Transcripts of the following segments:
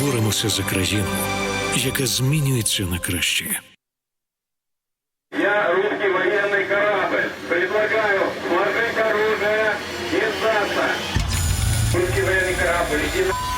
боремося за країну, яка змінюється на краще. Я русский военный корабль. Предлагаю сложить оружие и сдаться. Русский военный корабль, иди на...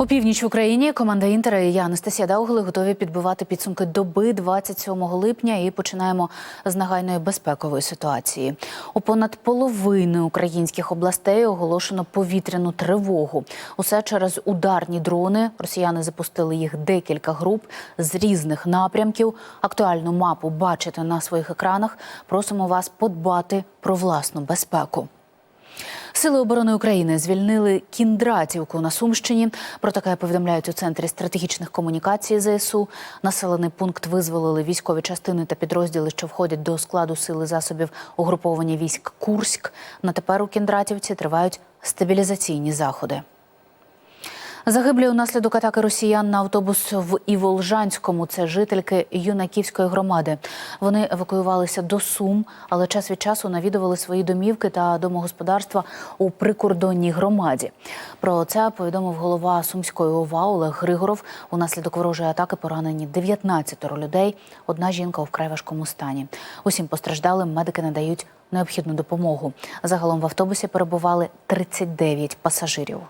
У північ Україні команда Інтера і я Анастасія Даугли готові підбивати підсумки доби 27 липня і починаємо з нагальної безпекової ситуації. У понад половини українських областей оголошено повітряну тривогу. Усе через ударні дрони. Росіяни запустили їх декілька груп з різних напрямків. Актуальну мапу бачите на своїх екранах. Просимо вас подбати про власну безпеку. Сили оборони України звільнили Кіндратівку на Сумщині. Про таке повідомляють у центрі стратегічних комунікацій ЗСУ. Населений пункт визволили військові частини та підрозділи, що входять до складу сили засобів угруповання військ Курськ. На тепер у Кіндратівці тривають стабілізаційні заходи. Загиблі унаслідок атаки росіян на автобус в Іволжанському. Це жительки юнаківської громади. Вони евакуювалися до Сум, але час від часу навідували свої домівки та домогосподарства у прикордонній громаді. Про це повідомив голова Сумської ОВА Олег Григоров. Унаслідок ворожої атаки поранені 19 людей. Одна жінка у вкрай важкому стані. Усім постраждалим медики надають необхідну допомогу. Загалом в автобусі перебували 39 пасажирів.